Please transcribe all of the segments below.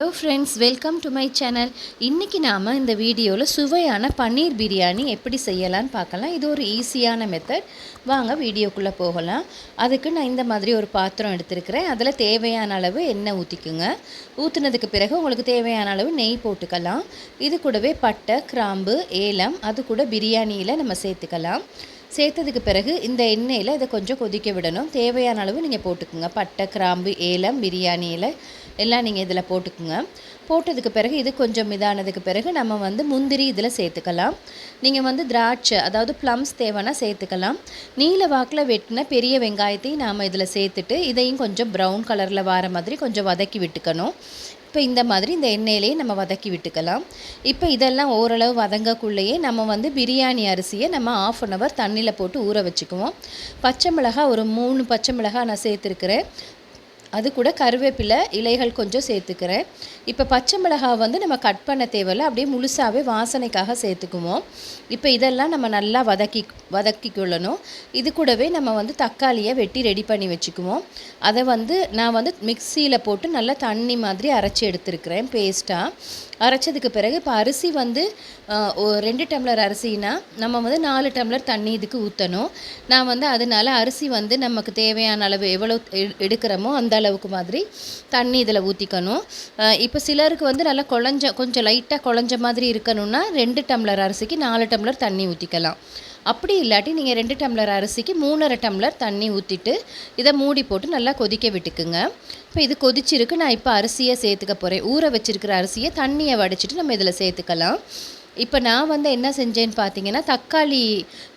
Hello friends welcome to my channel இன்றைக்கி நாம் இந்த வீடியோவில் சுவையான பன்னீர் பிரியாணி எப்படி செய்யலான்னு பார்க்கலாம். இது ஒரு ஈஸியான மெத்தட் வாங்க வீடியோக்குள்ளே போகலாம். அதுக்கு நான் இந்த மாதிரி ஒரு பாத்திரம் எடுத்துருக்கிறேன். அதில் தேவையான அளவு எண்ணெய் ஊற்றிக்குங்க ஊற்றுனதுக்கு பிறகு உங்களுக்கு தேவையான அளவு நெய் போட்டுக்கலாம். இது கூடவே பட்டை கிராம்பு ஏலம் அது கூட பிரியாணியில் நம்ம சேர்த்துக்கலாம். சேர்த்ததுக்கு பிறகு இந்த எண்ணெயில் இதை கொஞ்சம் கொதிக்க விடணும். தேவையான அளவு நீங்கள் போட்டுக்குங்க. பட்டை கிராம்பு ஏலம் பிரியாணியில் எல்லாம் நீங்கள் இதில் போட்டுக்குங்க. போட்டதுக்கு பிறகு இது கொஞ்சம் இதானதுக்கு பிறகு நம்ம வந்து முந்திரி இதில் சேர்த்துக்கலாம். நீங்கள் வந்து திராட்சை அதாவது ப்ளம்ஸ் தேவைன்னா சேர்த்துக்கலாம். நீல வாக்கில் வெட்டின பெரிய வெங்காயத்தையும் நாம் இதில் சேர்த்துட்டு இதையும் கொஞ்சம் ப்ரௌன் கலரில் வர மாதிரி கொஞ்சம் வதக்கி விட்டுக்கணும். இப்போ இந்த மாதிரி இந்த எண்ணெயிலேயே நம்ம வதக்கி விட்டுக்கலாம். இப்போ இதெல்லாம் ஓரளவு வதங்கக்குள்ளேயே நம்ம வந்து பிரியாணி அரிசியை நம்ம ஆஃப் அன் ஹவர் தண்ணியில் போட்டு ஊற வச்சுக்குவோம். பச்சை மிளகா ஒரு மூணு பச்சை மிளகா நான் சேர்த்துருக்குறேன். அது கூட கருவேப்பிலை இலைகள் கொஞ்சம் சேர்த்துக்கிறேன். இப்போ பச்சை மிளகாய் வந்து நம்ம கட் பண்ண தேவையில்ல அப்படியே முழுசாகவே வாசனைக்காக சேர்த்துக்குவோம். இப்போ இதெல்லாம் நம்ம நல்லா வதக்கி வதக்கிக்கொள்ளணும். இது கூடவே நம்ம வந்து தக்காளியை வெட்டி ரெடி பண்ணி வச்சுக்குவோம். அதை வந்து நான் வந்து மிக்சியில் போட்டு நல்லா தண்ணி மாதிரி அரைச்சி எடுத்துருக்கிறேன் பேஸ்ட்டாக அரைச்சதுக்கு பிறகு இப்போ அரிசி வந்து ரெண்டு டம்ளர் அரிசினா நம்ம வந்து நாலு டம்ளர் தண்ணி இதுக்கு ஊற்றணும் நான் வந்து அதனால அரிசி வந்து நமக்கு தேவையான அளவு எவ்வளோ எடுக்கிறோமோ அந்த அளவுக்கு மாதிரி தண்ணி இதில் ஊற்றிக்கணும் இப்போ சிலருக்கு வந்து நல்லா குழஞ்ச கொஞ்சம் லைட்டாக குழஞ்ச மாதிரி இருக்கணும்னா ரெண்டு டம்ளர் அரிசிக்கு நாலு டம்ளர் தண்ணி ஊற்றிக்கலாம் அப்படி இல்லாட்டி நீங்கள் ரெண்டு டம்ளர் அரிசிக்கு மூணரை டம்ளர் தண்ணி ஊற்றிட்டு இதை மூடி போட்டு நல்லா கொதிக்க விட்டுக்குங்க. இப்போ இது கொதிச்சிருக்கு. நான் இப்போ அரிசியை சேர்த்துக்க போகிறேன் ஊற வச்சுருக்கிற அரிசியை தண்ணியை வடிச்சிட்டு நம்ம இதில் சேர்த்துக்கலாம். இப்போ நான் வந்து என்ன செஞ்சேன்னு பார்த்தீங்கன்னா தக்காளி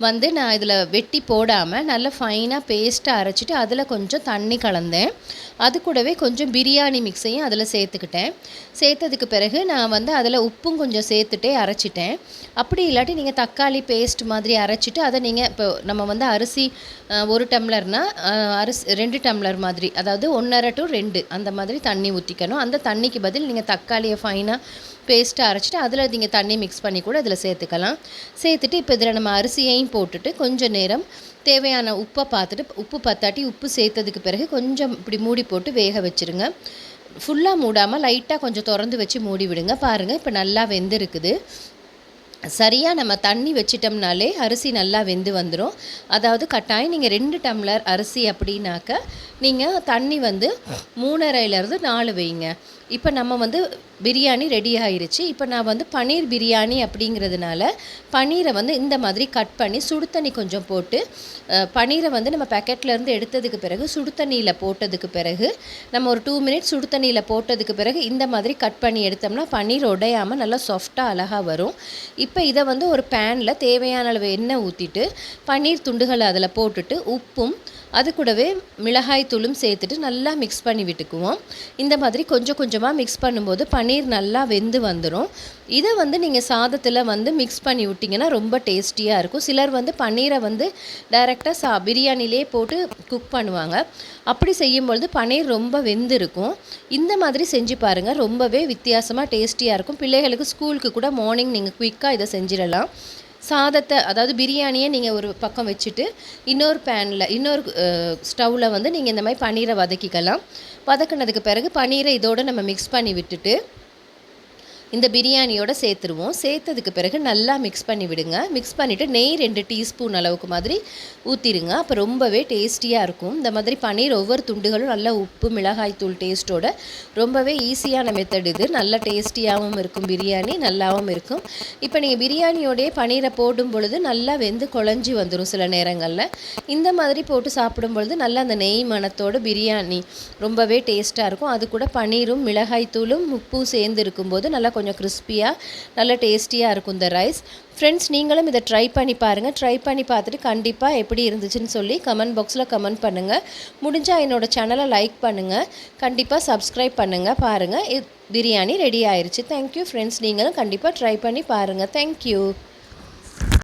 வந்து நான் இதில் வெட்டி போடாமல் நல்லா ஃபைனாக பேஸ்ட்டாக அரைச்சிட்டு அதில் கொஞ்சம் தண்ணி கலந்தேன். அது கூடவே கொஞ்சம் பிரியாணி மிக்ஸையும் அதில் சேர்த்துக்கிட்டேன். சேர்த்ததுக்கு பிறகு நான் வந்து அதில் உப்பும் கொஞ்சம் சேர்த்துட்டே அரைச்சிட்டேன். அப்படி இல்லாட்டி நீங்கள் தக்காளி பேஸ்ட் மாதிரி அரைச்சிட்டு அதை நீங்கள் இப்போ நம்ம வந்து அரிசி ஒரு டம்ளர்னால் அரிசி ரெண்டு டம்ளர் மாதிரி அதாவது ஒன்றரை டு ரெண்டு அந்த மாதிரி தண்ணி ஊற்றிக்கணும் அந்த தண்ணிக்கு பதில் நீங்கள் தக்காளியை ஃபைனாக பேஸ்ட்டாக அரைச்சிட்டு அதில் நீங்கள் தண்ணி மிக்ஸ் பண்ணி கூட இதில் சேர்த்துக்கலாம். சேர்த்துட்டு இப்போ இதில் நம்ம அரிசியையும் போட்டுட்டு கொஞ்சம் நேரம் தேவையான உப்பை பார்த்துட்டு உப்பு பத்தாட்டி உப்பு சேர்த்ததுக்கு பிறகு கொஞ்சம் இப்படி மூடி போட்டு வேக வச்சுருங்க. ஃபுல்லாக மூடாமல் லைட்டாக கொஞ்சம் திறந்து வச்சு மூடி விடுங்க. பாருங்கள் இப்போ நல்லா வெந்திருக்குது. சரியாக நம்ம தண்ணி வச்சிட்டோம்னாலே அரிசி நல்லா வெந்து வந்துடும் அதாவது கட்டாயம் நீங்கள் ரெண்டு டம்ளர் அரிசி அப்படின்னாக்க நீங்கள் தண்ணி வந்து மூணரைலேருந்து நாலு வைங்க. இப்போ நம்ம வந்து பிரியாணி ரெடி ஆயிருச்சு. இப்போ நான் வந்து பன்னீர் பிரியாணி அப்படிங்கிறதுனால பன்னீரை வந்து இந்த மாதிரி கட் பண்ணி சுடு தண்ணி கொஞ்சம் போட்டு பன்னீரை வந்து நம்ம பேக்கெட்லேருந்து எடுத்ததுக்கு பிறகு சுடு தண்ணியில் போட்டதுக்கு பிறகு நம்ம ஒரு டூ மினிட்ஸ் சுடு தண்ணியில் போட்டதுக்கு பிறகு இந்த மாதிரி கட் பண்ணி எடுத்தோம்னா பன்னீர் உடையாமல் நல்லா சாஃப்டாக அழகாக வரும். இப்போ இப்போ இதை வந்து ஒரு பேனில் தேவையான அளவு எண்ணெய் ஊற்றிட்டு பன்னீர் துண்டுகளை அதில் போட்டுட்டு உப்பும் அது கூடவே மிளகாய் தூளும் சேர்த்துட்டு நல்லா மிக்ஸ் பண்ணி விட்டுக்குவோம். இந்த மாதிரி கொஞ்சம் கொஞ்சமாக மிக்ஸ் பண்ணும்போது பன்னீர் நல்லா வெந்து வந்துடும் இதை வந்து நீங்கள் சாதத்தில் வந்து மிக்ஸ் பண்ணி விட்டிங்கன்னா ரொம்ப டேஸ்டியாக இருக்கும். சிலர் வந்து பன்னீரை வந்து டைரெக்டாக சா பிரியாணிலே போட்டு குக் பண்ணுவாங்க. அப்படி செய்யும்பொழுது பன்னீர் ரொம்ப வெந்து இருக்கும் இந்த மாதிரி செஞ்சு பாருங்கள் ரொம்பவே வித்தியாசமாக டேஸ்டியாக இருக்கும். பிள்ளைகளுக்கு ஸ்கூலுக்கு கூட மார்னிங் நீங்கள் குயிக்காக இதை செஞ்சிடலாம். சாதத்தை அதாவது பிரியாணியை நீங்கள் ஒரு பக்கம் வச்சுட்டு இன்னொரு பேனில் இன்னொரு ஸ்டவ்வில் வந்து நீங்கள் இந்த மாதிரி பன்னீரை வதக்கிக்கலாம். வதக்கினதுக்கு பிறகு பன்னீரை இதோடு நம்ம மிக்ஸ் பண்ணி விட்டுட்டு இந்த பிரியாணியோட சேர்த்துருவோம். சேர்த்ததுக்கு பிறகு நல்லா மிக்ஸ் பண்ணி விடுங்க. மிக்ஸ் பண்ணிவிட்டு நெய் ரெண்டு டீஸ்பூன் அளவுக்கு மாதிரி ஊற்றிடுங்க அப்போ ரொம்பவே டேஸ்டியாக இருக்கும். இந்த மாதிரி பன்னீர் ஒவ்வொரு துண்டுகளும் நல்லா உப்பு மிளகாய் தூள் டேஸ்ட்டோட ரொம்பவே ஈஸியான மெத்தட் இது. நல்லா டேஸ்டியாகவும் இருக்கும் பிரியாணி நல்லாவும் இருக்கும். இப்போ நீங்கள் பிரியாணியோடைய பன்னீரை போடும் பொழுது நல்லா வெந்து குழஞ்சி வந்துடும் சில நேரங்களில். இந்த மாதிரி போட்டு சாப்பிடும் பொழுது நல்லா அந்த நெய் மணத்தோட பிரியாணி ரொம்பவே டேஸ்ட்டாக இருக்கும். அது கூட பன்னீரும் மிளகாய் தூளும் உப்பும் சேர்ந்து இருக்கும்போது நல்லா கொஞ்சம் கிறிஸ்பியாக நல்ல டேஸ்டியாக இருக்கும் இந்த ரைஸ் ஃப்ரெண்ட்ஸ் நீங்களும் இதை ட்ரை பண்ணி பாருங்கள் ட்ரை பண்ணி பார்த்துட்டு கண்டிப்பாக எப்படி இருந்துச்சுன்னு சொல்லி கமெண்ட் பாக்ஸில் கமெண்ட் பண்ணுங்கள் முடிஞ்சால் என்னோடய சேனலை லைக் பண்ணுங்கள் கண்டிப்பாக சப்ஸ்கிரைப் பண்ணுங்கள் பாருங்கள் பிரியாணி ரெடி ஆயிடுச்சு தேங்க்யூ ஃப்ரெண்ட்ஸ் நீங்களும் கண்டிப்பாக ட்ரை பண்ணி பாருங்கள் தேங்க்யூ